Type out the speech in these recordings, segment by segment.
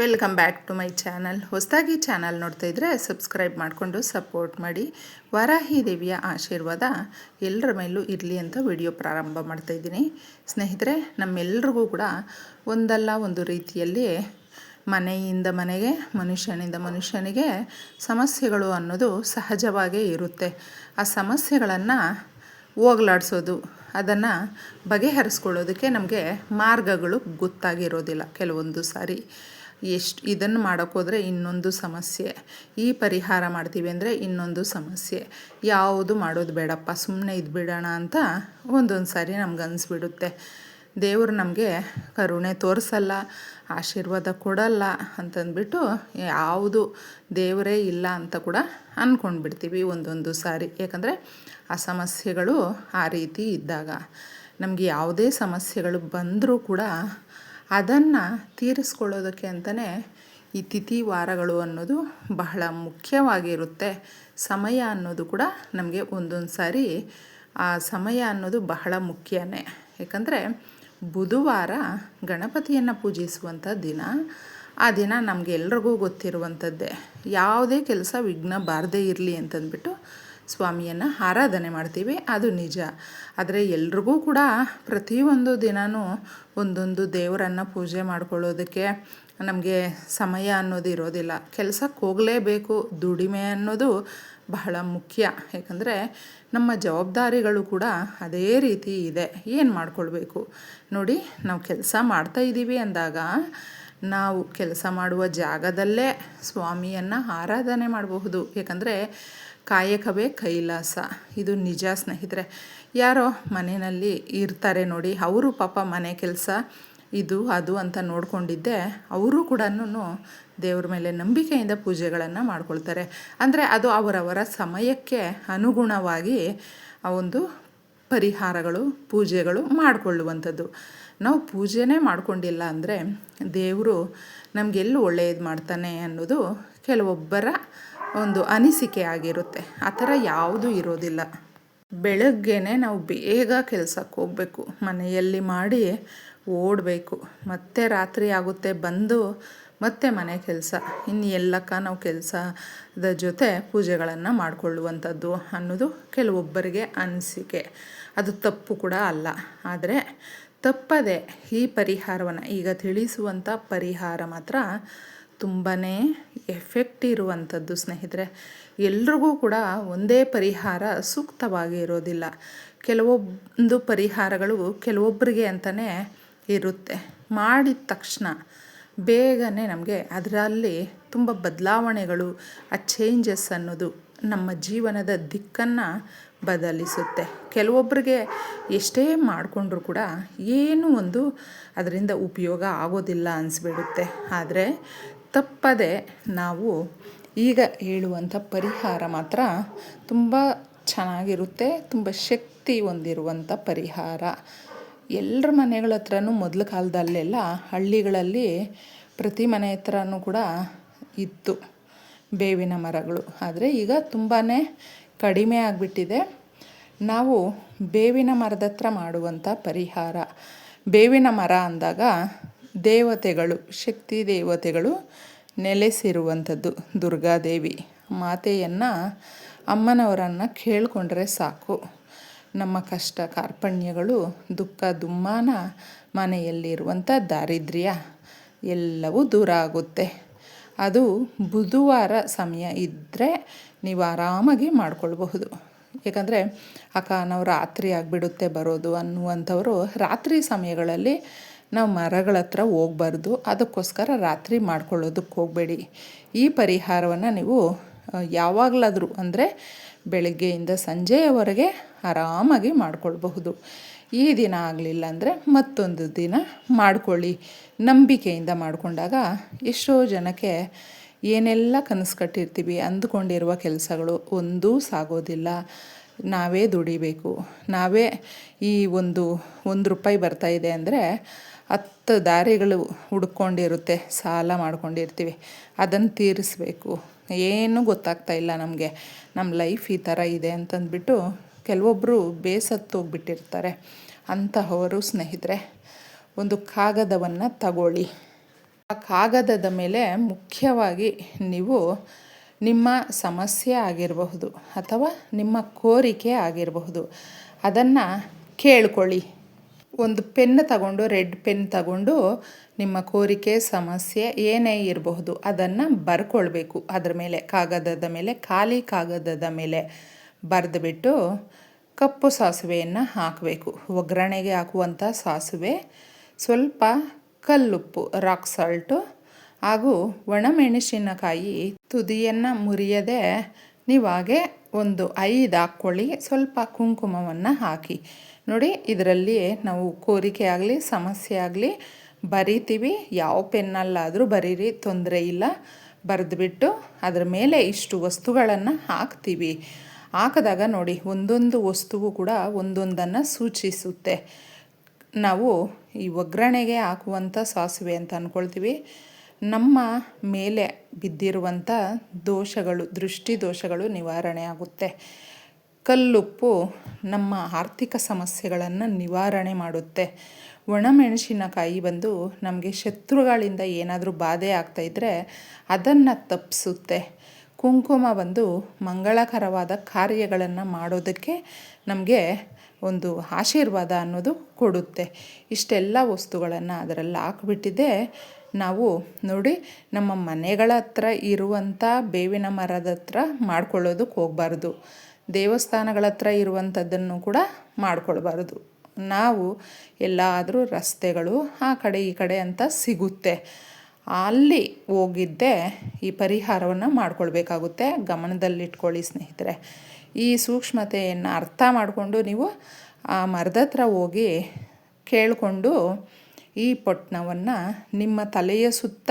Welcome back to my channel ಹೊಸದಾಗಿ channel ನೋಡ್ತಾ ಇದ್ದರೆ ಸಬ್ಸ್ಕ್ರೈಬ್ ಮಾಡಿಕೊಂಡು ಸಪೋರ್ಟ್ ಮಾಡಿ. ವಾರಾಹಿ ದೇವಿಯ ಆಶೀರ್ವಾದ ಎಲ್ಲರ ಮೇಲೂ ಇರಲಿ ಅಂತ ವಿಡಿಯೋ ಪ್ರಾರಂಭ ಮಾಡ್ತಾ ಇದ್ದೀನಿ. ಸ್ನೇಹಿತರೆ, ನಮ್ಮೆಲ್ರಿಗೂ ಕೂಡ ಒಂದಲ್ಲ ಒಂದು ರೀತಿಯಲ್ಲಿ ಮನೆಯಿಂದ ಮನೆಗೆ, ಮನುಷ್ಯನಿಂದ ಮನುಷ್ಯನಿಗೆ ಸಮಸ್ಯೆಗಳು ಅನ್ನೋದು ಸಹಜವಾಗೇ ಇರುತ್ತೆ. ಆ ಸಮಸ್ಯೆಗಳನ್ನು ಹೋಗ್ಲಾಡಿಸೋದು, ಅದನ್ನು ಬಗೆಹರಿಸ್ಕೊಳ್ಳೋದಕ್ಕೆ ನಮಗೆ ಮಾರ್ಗಗಳು ಗೊತ್ತಾಗಿರೋದಿಲ್ಲ ಕೆಲವೊಂದು ಸಾರಿ. ಎಷ್ಟು ಇದನ್ನು ಮಾಡೋಕ್ಕೋದ್ರೆ ಇನ್ನೊಂದು ಸಮಸ್ಯೆ. ಈ ಪರಿಹಾರ ಮಾಡ್ತೀವಿ ಅಂದರೆ ಇನ್ನೊಂದು ಸಮಸ್ಯೆ. ಯಾವುದು ಮಾಡೋದು ಬೇಡಪ್ಪ ಸುಮ್ಮನೆ ಇದ್ಬಿಡೋಣ ಅಂತ ಒಂದೊಂದು ಸಾರಿ ನಮ್ಗೆ ಅನಿಸ್ಬಿಡುತ್ತೆ. ದೇವರು ನಮಗೆ ಕರುಣೆ ತೋರಿಸಲ್ಲ, ಆಶೀರ್ವಾದ ಕೊಡಲ್ಲ ಅಂತಂದ್ಬಿಟ್ಟು ಯಾವುದು ದೇವರೇ ಇಲ್ಲ ಅಂತ ಕೂಡ ಅಂದ್ಕೊಂಡ್ಬಿಡ್ತೀವಿ ಒಂದೊಂದು ಸಾರಿ. ಯಾಕಂದರೆ ಆ ಸಮಸ್ಯೆಗಳು ಆ ರೀತಿ ಇದ್ದಾಗ. ನಮಗೆ ಯಾವುದೇ ಸಮಸ್ಯೆಗಳು ಬಂದರೂ ಕೂಡ ಅದನ್ನು ತೀರಿಸ್ಕೊಳ್ಳೋದಕ್ಕೆ ಅಂತಲೇ ಈ ತಿಥಿ ವಾರಗಳು ಅನ್ನೋದು ಬಹಳ ಮುಖ್ಯವಾಗಿರುತ್ತೆ. ಸಮಯ ಅನ್ನೋದು ಕೂಡ ನಮಗೆ ಒಂದೊಂದು ಸಾರಿ, ಆ ಸಮಯ ಅನ್ನೋದು ಬಹಳ ಮುಖ್ಯನೇ. ಯಾಕಂದರೆ ಬುಧವಾರ ಗಣಪತಿಯನ್ನು ಪೂಜಿಸುವಂಥ ದಿನ, ಆ ದಿನ ನಮಗೆಲ್ರಿಗೂ ಗೊತ್ತಿರುವಂಥದ್ದೇ ಯಾವುದೇ ಕೆಲಸ ವಿಘ್ನ ಬಾರದೇ ಇರಲಿ ಅಂತಂದ್ಬಿಟ್ಟು ಸ್ವಾಮಿಯನ್ನು ಆರಾಧನೆ ಮಾಡ್ತೀವಿ, ಅದು ನಿಜ. ಆದರೆ ಎಲ್ರಿಗೂ ಕೂಡ ಪ್ರತಿಯೊಂದು ದಿನವೂ ಒಂದೊಂದು ದೇವರನ್ನು ಪೂಜೆ ಮಾಡ್ಕೊಳ್ಳೋದಕ್ಕೆ ನಮಗೆ ಸಮಯ ಅನ್ನೋದು ಇರೋದಿಲ್ಲ. ಕೆಲಸಕ್ಕೆ ಹೋಗಲೇಬೇಕು, ದುಡಿಮೆ ಅನ್ನೋದು ಬಹಳ ಮುಖ್ಯ. ಯಾಕಂದರೆ ನಮ್ಮ ಜವಾಬ್ದಾರಿಗಳು ಕೂಡ ಅದೇ ರೀತಿ ಇದೆ. ಏನು ಮಾಡ್ಕೊಳ್ಬೇಕು? ನೋಡಿ, ನಾವು ಕೆಲಸ ಮಾಡ್ತಾ ಇದ್ದೀವಿ ಅಂದಾಗ ನಾವು ಕೆಲಸ ಮಾಡುವ ಜಾಗದಲ್ಲೇ ಸ್ವಾಮಿಯನ್ನು ಆರಾಧನೆ ಮಾಡಬಹುದು. ಯಾಕಂದರೆ ಕಾಯಕವೇ ಕೈಲಾಸ. ಇದು ನಿಜ ಸ್ನೇಹಿತರೆ. ಯಾರೋ ಮನೆಯಲ್ಲಿ ಇರ್ತಾರೆ ನೋಡಿ, ಅವರು ಪಾಪ ಮನೆ ಕೆಲಸ, ಇದು, ಅದು ಅಂತ ನೋಡಿಕೊಂಡಿದ್ದೆ. ಅವರು ಕೂಡ ದೇವ್ರ ಮೇಲೆ ನಂಬಿಕೆಯಿಂದ ಪೂಜೆಗಳನ್ನು ಮಾಡ್ಕೊಳ್ತಾರೆ. ಅಂದರೆ ಅದು ಅವರವರ ಸಮಯಕ್ಕೆ ಅನುಗುಣವಾಗಿ ಆ ಒಂದು ಪರಿಹಾರಗಳು, ಪೂಜೆಗಳು ಮಾಡಿಕೊಳ್ಳುವಂಥದ್ದು. ನಾವು ಪೂಜೆನೇ ಮಾಡಿಕೊಂಡಿಲ್ಲ ಅಂದರೆ ದೇವರು ನಮಗೆಲ್ಲೂ ಒಳ್ಳೆಯದು ಮಾಡ್ತಾನೆ ಅನ್ನೋದು ಕೆಲವೊಬ್ಬರ ಒಂದು ಅನಿಸಿಕೆ ಆಗಿರುತ್ತೆ ಆ ಥರ ಯಾವುದೂ ಇರೋದಿಲ್ಲ. ಬೆಳಗ್ಗೆನೆ ನಾವು ಬೇಗ ಕೆಲಸಕ್ಕೆ ಹೋಗಬೇಕು. ಮನೆಯಲ್ಲಿ ಮಾಡಿ ಓಡಬೇಕು. ಮತ್ತೆ ರಾತ್ರಿ ಆಗುತ್ತೆ, ಬಂದು ಮತ್ತೆ ಮನೆ ಕೆಲಸ. ಇನ್ನು ಎಲ್ಲಕ್ಕ ನಾವು ಕೆಲಸದ ಜೊತೆ ಪೂಜೆಗಳನ್ನು ಮಾಡಿಕೊಳ್ಳುವಂಥದ್ದು ಅನ್ನೋದು ಕೆಲವೊಬ್ಬರಿಗೆ ಅನಿಸಿಕೆ. ಅದು ತಪ್ಪು ಕೂಡ ಅಲ್ಲ. ಆದರೆ ತಪ್ಪದೆ ಈ ಪರಿಹಾರವನ್ನು ಈಗ ತಿಳಿಸುವಂಥ ಪರಿಹಾರ ಮಾತ್ರ ತುಂಬಾ ಎಫೆಕ್ಟ್ ಇರುವಂಥದ್ದು ಸ್ನೇಹಿತರೆ. ಎಲ್ರಿಗೂ ಕೂಡ ಒಂದೇ ಪರಿಹಾರ ಸೂಕ್ತವಾಗಿ ಇರೋದಿಲ್ಲ. ಕೆಲವೊಂದು ಪರಿಹಾರಗಳು ಕೆಲವೊಬ್ಬರಿಗೆ ಅಂತಲೇ ಇರುತ್ತೆ. ಮಾಡಿದ ತಕ್ಷಣ ಬೇಗನೆ ನಮಗೆ ಅದರಲ್ಲಿ ತುಂಬ ಬದಲಾವಣೆಗಳು, ಆ ಚೇಂಜಸ್ ಅನ್ನೋದು ನಮ್ಮ ಜೀವನದ ದಿಕ್ಕನ್ನು ಬದಲಿಸುತ್ತೆ. ಕೆಲವೊಬ್ಬರಿಗೆ ಎಷ್ಟೇ ಮಾಡಿಕೊಂಡ್ರೂ ಕೂಡ ಏನೂ ಒಂದು ಅದರಿಂದ ಉಪಯೋಗ ಆಗೋದಿಲ್ಲ ಅನಿಸ್ಬಿಡುತ್ತೆ. ಆದರೆ ತಪ್ಪದೆ ನಾವು ಈಗ ಹೇಳುವಂಥ ಪರಿಹಾರ ಮಾತ್ರ ತುಂಬ ಚೆನ್ನಾಗಿರುತ್ತೆ, ತುಂಬ ಶಕ್ತಿ ಹೊಂದಿರುವಂಥ ಪರಿಹಾರ. ಎಲ್ಲರ ಮನೆಗಳ ಹತ್ರನೂ ಮೊದಲ ಕಾಲದಲ್ಲೆಲ್ಲ ಹಳ್ಳಿಗಳಲ್ಲಿ ಪ್ರತಿ ಮನೆ ಹತ್ರನೂ ಕೂಡ ಇತ್ತು ಬೇವಿನ ಮರಗಳು. ಆದರೆ ಈಗ ತುಂಬಾ ಕಡಿಮೆ ಆಗಿಬಿಟ್ಟಿದೆ. ನಾವು ಬೇವಿನ ಮರದ ಹತ್ರ ಮಾಡುವಂಥ ಪರಿಹಾರ. ಬೇವಿನ ಮರ ಅಂದಾಗ ದೇವತೆಗಳು, ಶಕ್ತಿ ದೇವತೆಗಳು ನೆಲೆಸಿರುವಂಥದ್ದು ದುರ್ಗಾದೇವಿ. ಮಾತೆಯನ್ನು, ಅಮ್ಮನವರನ್ನು ಕೇಳಿಕೊಂಡ್ರೆ ಸಾಕು. ನಮ್ಮ ಕಷ್ಟ ಕಾರ್ಪಣ್ಯಗಳು, ದುಃಖ ದುಮ್ಮಾನ ಮನೆಯಲ್ಲಿರುವಂಥ ದಾರಿದ್ರ್ಯ ಎಲ್ಲವೂ ದೂರ ಆಗುತ್ತೆ. ಅದು ಬುಧವಾರ ಸಮಯ ಇದ್ದರೆ ನೀವು ಆರಾಮಾಗಿ ಮಾಡ್ಕೊಳ್ಬಹುದು. ಏಕೆಂದರೆ, ಅಕ್ಕ ನಾವು ರಾತ್ರಿ ಆಗಿಬಿಡುತ್ತೆ ಬರೋದು ಅನ್ನುವಂಥವರು ರಾತ್ರಿ ಸಮಯಗಳಲ್ಲಿ ನಾವು ಮರಗಳ ಹತ್ರ ಹೋಗ್ಬಾರ್ದು. ಅದಕ್ಕೋಸ್ಕರ ರಾತ್ರಿ ಮಾಡ್ಕೊಳ್ಳೋದಕ್ಕೆ ಹೋಗಬೇಡಿ. ಈ ಪರಿಹಾರವನ್ನು ನೀವು ಯಾವಾಗಲಾದರೂ ಅಂದರೆ ಬೆಳಗ್ಗೆಯಿಂದ ಸಂಜೆಯವರೆಗೆ ಆರಾಮಾಗಿ ಮಾಡಿಕೊಳ್ಬಹುದು. ಈ ದಿನ ಆಗಲಿಲ್ಲ ಅಂದರೆ ಮತ್ತೊಂದು ದಿನ ಮಾಡಿಕೊಳ್ಳಿ. ನಂಬಿಕೆಯಿಂದ ಮಾಡಿಕೊಂಡಾಗ ಎಷ್ಟೋ ಜನಕ್ಕೆ ಏನೆಲ್ಲ ಕನಸು ಕಟ್ಟಿರ್ತೀವಿ ಅಂದುಕೊಂಡಿರುವ ಕೆಲಸಗಳು ಒಂದೂ ಸಾಗೋದಿಲ್ಲ. ನಾವೇ ದುಡಿಬೇಕು. ನಾವೇ ಈ ಒಂದು ಒಂದು ರೂಪಾಯಿ ಬರ್ತಾಯಿದೆ ಅಂದರೆ ಹತ್ತು ದಾರಿಗಳು ಹುಡ್ಕೊಂಡಿರುತ್ತೆ, ಸಾಲ ಮಾಡ್ಕೊಂಡಿರ್ತೀವಿ. ಅದನ್ನು ತೀರಿಸ್ಬೇಕು. ಏನೂ ಗೊತ್ತಾಗ್ತಾ ಇಲ್ಲ ನಮಗೆ. ನಮ್ಮ ಲೈಫ್ ಈ ಥರ ಇದೆ ಅಂತಂದ್ಬಿಟ್ಟು ಕೆಲವೊಬ್ಬರು ಬೇಸತ್ತೋಗ್ಬಿಟ್ಟಿರ್ತಾರೆ. ಅಂತಹವರು ಸ್ನೇಹಿತರೆ, ಒಂದು ಕಾಗದವನ್ನು ತಗೊಳ್ಳಿ. ಆ ಕಾಗದದ ಮೇಲೆ ಮುಖ್ಯವಾಗಿ ನೀವು ನಿಮ್ಮ ಸಮಸ್ಯೆ ಆಗಿರಬಹುದು ಅಥವಾ ನಿಮ್ಮ ಕೋರಿಕೆ ಆಗಿರಬಹುದು. ಅದನ್ನು ಕೇಳ್ಕೊಳ್ಳಿ. ಒಂದು ಪೆನ್ ತಗೊಂಡು ರೆಡ್ ಪೆನ್ ತಗೊಂಡು ನಿಮ್ಮ ಕೋರಿಕೆ, ಸಮಸ್ಯೆ ಏನೇ ಇರಬಹುದು ಅದನ್ನು ಬರ್ಕೊಳ್ಬೇಕು. ಅದರ ಮೇಲೆ ಕಾಗದದ ಮೇಲೆ, ಖಾಲಿ ಕಾಗದದ ಮೇಲೆ ಬರೆದುಬಿಟ್ಟು ಕಪ್ಪು ಸಾಸಿವೆಯನ್ನು ಹಾಕಬೇಕು. ಒಗ್ಗರಣೆಗೆ ಹಾಕುವಂಥ ಸಾಸಿವೆ, ಸ್ವಲ್ಪ ಕಲ್ಲುಪ್ಪು ರಾಕ್ ಸಾಲ್ಟು ಹಾಗೂ ಒಣಮೆಣಸಿನಕಾಯಿ ತುದಿಯನ್ನು ಮುರಿಯದೆ ನೀವಾಗೆ ಒಂದು ಐದು ಹಾಕ್ಕೊಳ್ಳಿ ಸ್ವಲ್ಪ ಕುಂಕುಮವನ್ನು ಹಾಕಿ. ನೋಡಿ ಇದರಲ್ಲಿ ನಾವು ಕೋರಿಕೆ ಆಗಲಿ, ಸಮಸ್ಯೆ ಆಗಲಿ ಬರಿತೀವಿ. ಯಾವ ಪೆನ್ನಲ್ಲಾದರೂ ಬರೀರಿ, ತೊಂದರೆ ಇಲ್ಲ. ಬರೆದುಬಿಟ್ಟು ಅದರ ಮೇಲೆ ಇಷ್ಟು ವಸ್ತುಗಳನ್ನು ಹಾಕ್ತೀವಿ. ಹಾಕಿದಾಗ ನೋಡಿ, ಒಂದೊಂದು ವಸ್ತುವು ಕೂಡ ಒಂದೊಂದನ್ನು ಸೂಚಿಸುತ್ತೆ. ನಾವು ಈ ಒಗ್ಗರಣೆಗೆ ಹಾಕುವಂಥ ಸಾಸಿವೆ ಅಂತ ಅಂದ್ಕೊಳ್ತೀವಿ ನಮ್ಮ ಮೇಲೆ ಬಿದ್ದಿರುವಂಥ ದೋಷಗಳು, ದೃಷ್ಟಿ ದೋಷಗಳು ನಿವಾರಣೆ ಆಗುತ್ತೆ ಕಲ್ಲುಪ್ಪು ನಮ್ಮ ಆರ್ಥಿಕ ಸಮಸ್ಯೆಗಳನ್ನು ನಿವಾರಣೆ ಮಾಡುತ್ತೆ. ಒಣಮೆಣಸಿನಕಾಯಿ ಬಂದು ನಮಗೆ ಶತ್ರುಗಳಿಂದ ಏನಾದರೂ ಬಾಧೆ ಆಗ್ತಾಯಿದ್ರೆ ಅದನ್ನು ತಪ್ಪಿಸುತ್ತೆ ಕುಂಕುಮ ಬಂದು ಮಂಗಳಕರವಾದ ಕಾರ್ಯಗಳನ್ನು ಮಾಡೋದಕ್ಕೆ ನಮಗೆ ಒಂದು ಆಶೀರ್ವಾದ ಅನ್ನೋದು ಕೊಡುತ್ತೆ. ಇಷ್ಟೆಲ್ಲ ವಸ್ತುಗಳನ್ನು ಅದರಲ್ಲಿ ಹಾಕ್ಬಿಟ್ಟಿದ್ದೆ. ನಾವು ನೋಡಿ ನಮ್ಮ ಮನೆಗಳ ಹತ್ರ ಇರುವಂಥ ಬೇವಿನ ಮರದ ಹತ್ರ ಮಾಡ್ಕೊಳ್ಳೋದಕ್ಕೆ ಹೋಗಬಾರ್ದು. ದೇವಸ್ಥಾನಗಳ ಹತ್ರ ಇರುವಂಥದ್ದನ್ನು ಕೂಡ ಮಾಡ್ಕೊಳ್ಬಾರ್ದು. ನಾವು ಎಲ್ಲಾದರೂ ರಸ್ತೆಗಳು ಆ ಕಡೆ ಈ ಕಡೆ ಅಂತ ಸಿಗುತ್ತೆ. ಅಲ್ಲಿ ಹೋಗಿದ್ದೆ ಈ ಪರಿಹಾರವನ್ನು ಮಾಡ್ಕೊಳ್ಬೇಕಾಗುತ್ತೆ. ಗಮನದಲ್ಲಿಟ್ಕೊಳ್ಳಿ ಸ್ನೇಹಿತರೆ. ಈ ಸೂಕ್ಷ್ಮತೆಯನ್ನು ಅರ್ಥ ಮಾಡಿಕೊಂಡು ನೀವು ಆ ಮರದ ಹತ್ರ ಹೋಗಿ ಕೇಳಿಕೊಂಡು ಈ ಪೊಟ್ಣವನ್ನು ನಿಮ್ಮ ತಲೆಯ ಸುತ್ತ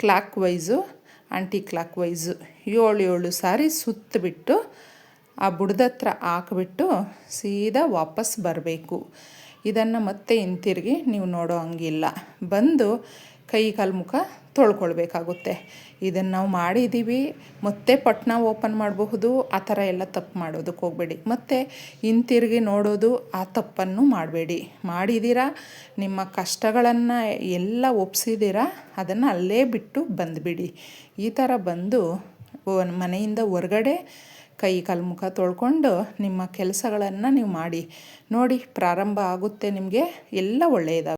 clockwise anticlockwise ಏಳು ಏಳು ಸಾರಿ ಸುತ್ತಬಿಟ್ಟು, ಆ ಬುಡದತ್ರ ಹಾಕ್ಬಿಟ್ಟು ಸೀದಾ ವಾಪಸ್ ಬರಬೇಕು. ಇದನ್ನು ಮತ್ತೆ ಹಿಂತಿರುಗಿ ನೀವು ನೋಡೋ ಹಂಗಿಲ್ಲ. ಬಂದು ಕೈ ಕಾಲು ತೊಳ್ಕೊಳ್ಬೇಕಾಗುತ್ತೆ. ಇದನ್ನು ನಾವು ಮಾಡಿದ್ದೀವಿ ಮತ್ತೆ ಪಟ್ನ ಓಪನ್ ಮಾಡಬಹುದು. ಆ ಥರ ಎಲ್ಲ ತಪ್ಪು ಮಾಡೋದಕ್ಕೆ ಹೋಗಬೇಡಿ. ಮತ್ತು ಹಿಂತಿರುಗಿ ನೋಡೋದು ಆ ತಪ್ಪನ್ನು ಮಾಡಬೇಡಿ. ಮಾಡಿದ್ದೀರಾ ನಿಮ್ಮ ಕಷ್ಟಗಳನ್ನು ಎಲ್ಲ ಒಪ್ಸಿದ್ದೀರಾ ಅದನ್ನು ಅಲ್ಲೇ ಬಿಟ್ಟು ಬಂದುಬಿಡಿ. ಈ ಥರ ಬಂದು ಮನೆಯಿಂದ ಹೊರಗಡೆ ಕೈ ಕಾಲು ಮುಖ ತೊಳ್ಕೊಂಡು ನಿಮ್ಮ ಕೆಲಸಗಳನ್ನು ನೀವು ಮಾಡಿ. ನೋಡಿ, ಪ್ರಾರಂಭ ಆಗುತ್ತೆ ನಿಮಗೆ. ಎಲ್ಲ ಒಳ್ಳೆಯದಾಗ